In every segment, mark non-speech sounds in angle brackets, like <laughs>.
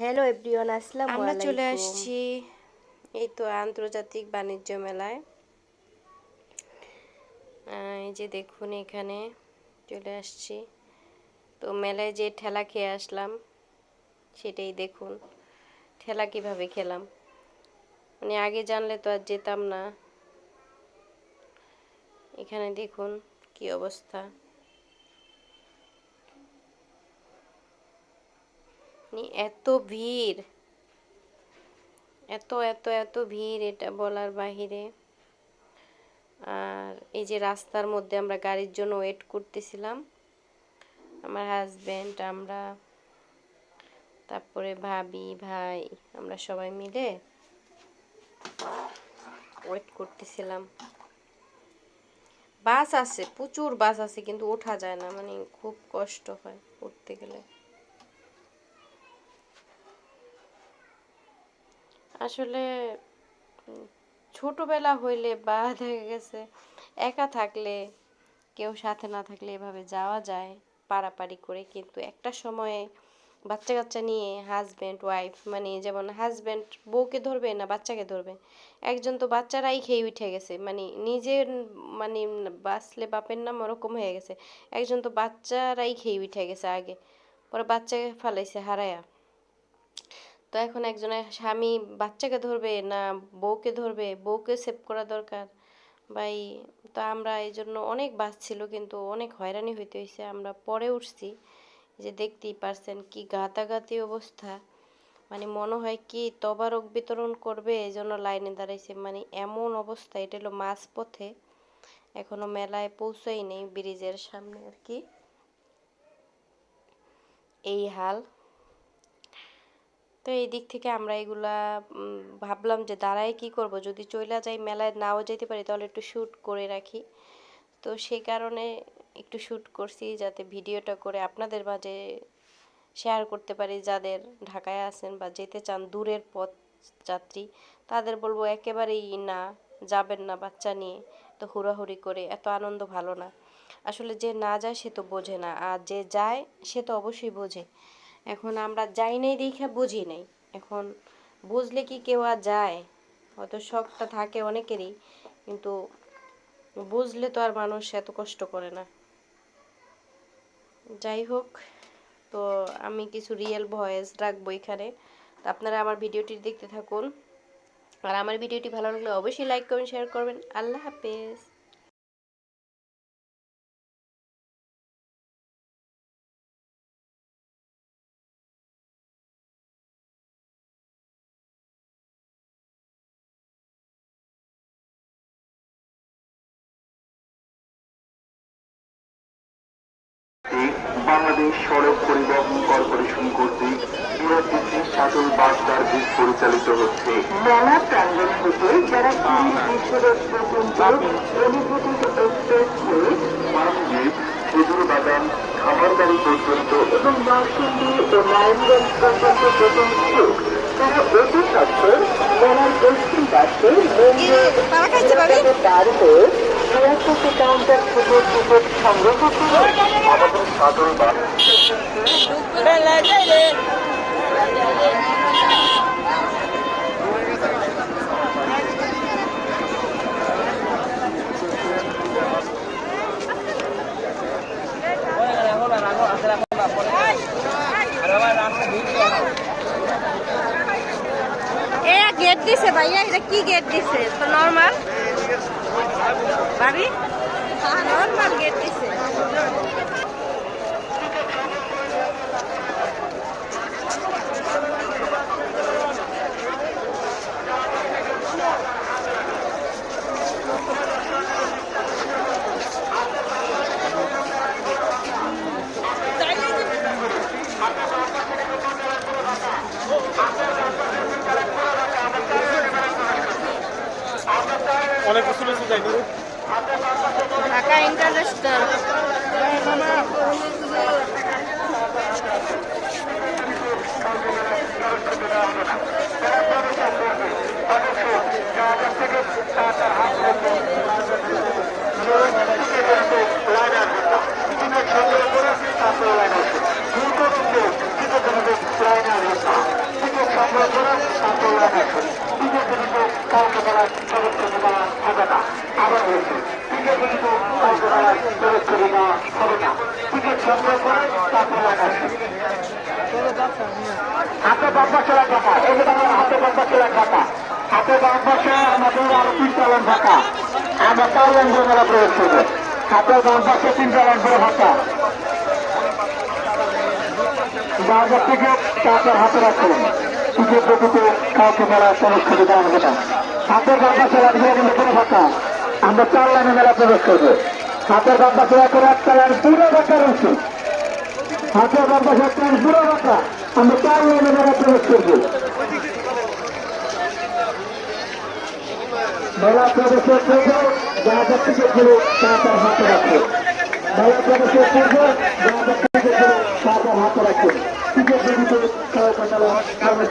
Hello everyone আসসালাম আমরা চলে আসছি এই তো আন্তর্জাতিক বাণিজ্য মেলায়। এই যে দেখুন এখানে চলে আসছি। তো মেলায় যে ঠেলা খেয়ে আসলাম সেটাই দেখুন। ঠেলা কীভাবে খেলাম? মানে আগে জানলে তো আর যেতাম না। এখানে দেখুন কি অবস্থা। মানে এত ভিড়। এত এত এত ভিড় এটা বলার বাহিরে। আর এই যে রাস্তার মধ্যে আমরা গাড়ির জন্য ওয়েট করতেছিলাম। আমার হাজব্যান্ড আমরা, তারপরে ভাবি, ভাই, আমরা সবাই মিলে ওয়েট করতেছিলাম। বাস আছে, প্রচুর বাস আছে, কিন্তু ওঠা যায় না মানে খুব কষ্ট হয় উঠতে গেলে। আসলে ছোটবেলা হইলে বা <laughs> দেখা গেছে একা থাকলে, কেউ সাথে না থাকলে এভাবে যাওয়া যায় পারাপারি করে। কিন্তু একটা সময়ে বাচ্চা কাচ্চা নিয়ে হাজব্যান্ড ওয়াইফ মানে যেমন হাজব্যান্ড বউকে ধরবে না বাচ্চাকে ধরবে, একজন তো বাচ্চারাই খেয়ে উঠে গেছে। মানে নিজের মানে বাঁচলে বাপের নাম ওরকম হয়ে গেছে। একজন তো বাচ্চারাই খেয়ে উঠে গেছে আগে, পরে বাচ্চাকে ফালাইছে, হারায়া। তো এখন একজনের স্বামী বাচ্চাকে ধরবে না বউকে ধরবে? বউকে সেভ করা দরকার। ভাই, তো আমরা এই জন্য অনেক বাস ছিল কিন্তু অনেক হয়রানি হইতে হয়েছে আমরা পরে উঠছি যে দেখতেই পারছেন কি গাতাগাতি অবস্থা। মানে মনে হয় কি তবারক বিতরণ করবে, এই জন্য লাইনে দাঁড়াইছে। মানে এমন অবস্থা, এটা হলো মাঝ পথে এখনও মেলায় পৌঁছাই নেই ব্রিজের সামনে আর কি। এই হাল তো এই দিক থেকে আমরা এগুলা ভাবলাম যে দাঁড়ায় কি করব? যদি চইলা যাই মেলায় নাও যেতে পারি, তাহলে একটু শ্যুট করে রাখি। তো সেই কারণে একটু শ্যুট করছি যাতে ভিডিওটা করে আপনাদের মাঝে শেয়ার করতে পারি, যাদের ঢাকায় আছেন বা যেতে চান দূরের পথ যাত্রী, তাদের বলব একেবারেই না, যাবেন না বাচ্চা নিয়ে। তো হুড়াহুড়ি করে, এত আনন্দ ভালো না। আসলে যে না যায় সে তো বোঝে না, আর যে যায় সে তো অবশ্যই বোঝে। এখন আমরা যাই নাই দেখে বুঝি নাই। এখন বুঝলে কি কেউ আর যায়? হয়তো শখটা থাকে অনেকেরই, কিন্তু বুঝলে তো আর মানুষ এত কষ্ট করে না। যাই হোক, তো আমি কিছু রিয়েল ভয়েস রাখব এখানে। তো আপনারা আমার ভিডিওটি দেখতে থাকুন। আর আমার ভিডিওটি ভালো লাগলে অবশ্যই লাইক করবেন শেয়ার করবেন। আল্লাহ হাফেজ। বাংলাদেশ সড়ক পরিবহন কর্পোরেশন কর্তৃক বিআরটিসি শাটল বাস সার্ভিস পরিচালিত হচ্ছে। মেলা প্রাঙ্গণ থেকে যারা বিশ্বরোড পর্যন্ত এক্সপ্রেস হয়ে মানজিৎ খেজুর বাগান খামারবাড়ি পর্যন্ত এবং নরসিংদী ও নারায়ণগঞ্জ পর্যন্ত প্রথম তারা অতি সত্তর মেলার পশ্চিম পাশে মেন হয়ে বাস গেট দিছে ভাইয়া এটা কি গেট দিছে? তো নর্মাল ভাবি? ঢাকা ইন্টারন্যাশনাল। সংগ্রহ করা সাফল্য দেখুন বিজেপি কর্মকরা সদস্য হাজার আবার হয়েছে টিকিট কিন্তু প্রবেশ করে নেওয়া হবে না টিকিট সংগ্রহ করে তারপর লাগাচ্ছে হাতে বাম পাশে ঢাকা এই যে দেখেন হাতে বাম পাশে ঢাকা হাতে বাম পাশে আমাদের আরও তিন চালান ঢাকা আমরা চার লাইন করে মেলা প্রবেশ করব ঢাকা থেকে চারটার হাতে রাখুন টিকিট কাউকে মেলা প্রবেশ করতে হবে না হাতের বাম রাখবে কিন্তু কোনো ফাঁকা আমরা চার লাইনে মেলা প্রবেশ করব। হাতের বাম পাশে এখন একটা লাইন, পুরো ফাঁকা রয়েছে হাতের বাম পাশে একটা লাইন, পুরো ফাঁকা আমরা চার লাইনে মেলা প্রবেশ করব। মেলা প্রবেশের পূর্বে যারা টিকিটগুলো তার হাতে রাখুন মেলা প্রবেশের পূর্বে যারা টিকিটগুলো তার হাতে দিতে কাউকে মেলা প্রবেশ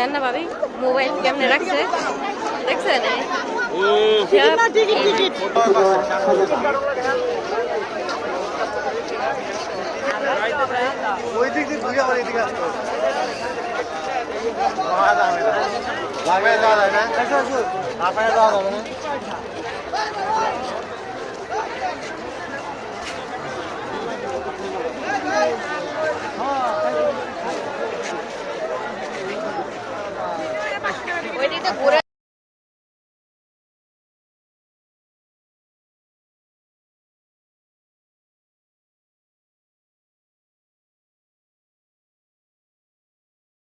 জানেন না ভাবি মোবাইল কেমনে রাখছে? দেখছেন? ওই দিক দিয়ে ঘুরে আবার এদিকে আসতো। লাগবে যাওয়া যাবে না আপনাকে যাওয়া যাবে না দিক দিয়ে ঘুরে